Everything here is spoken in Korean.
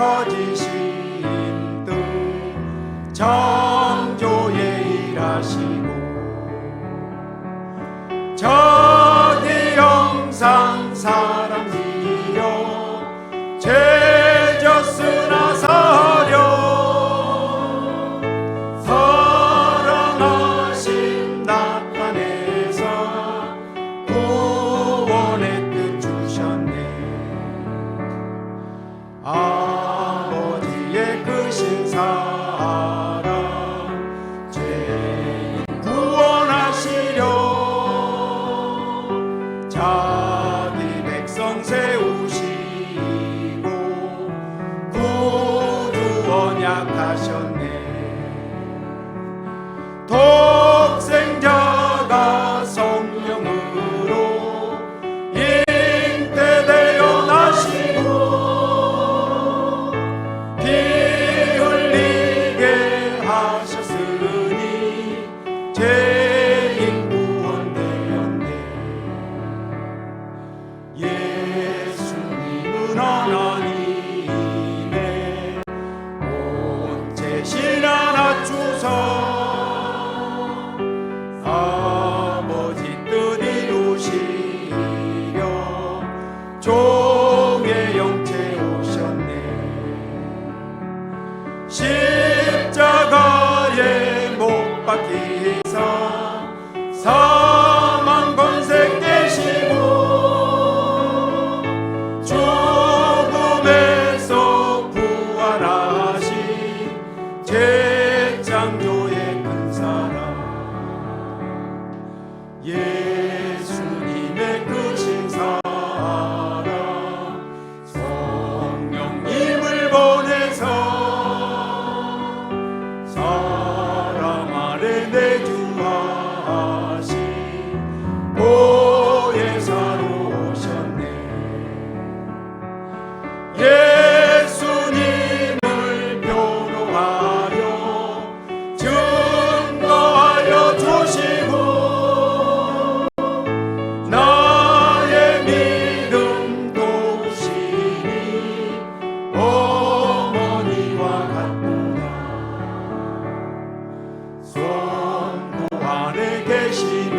퍼지신 등창조에 일하시고 저 대영상 사랑이여 제저스나사 계신 하나 주사 아버지 뜻 이루시려 종의 영체 오셨네. Christ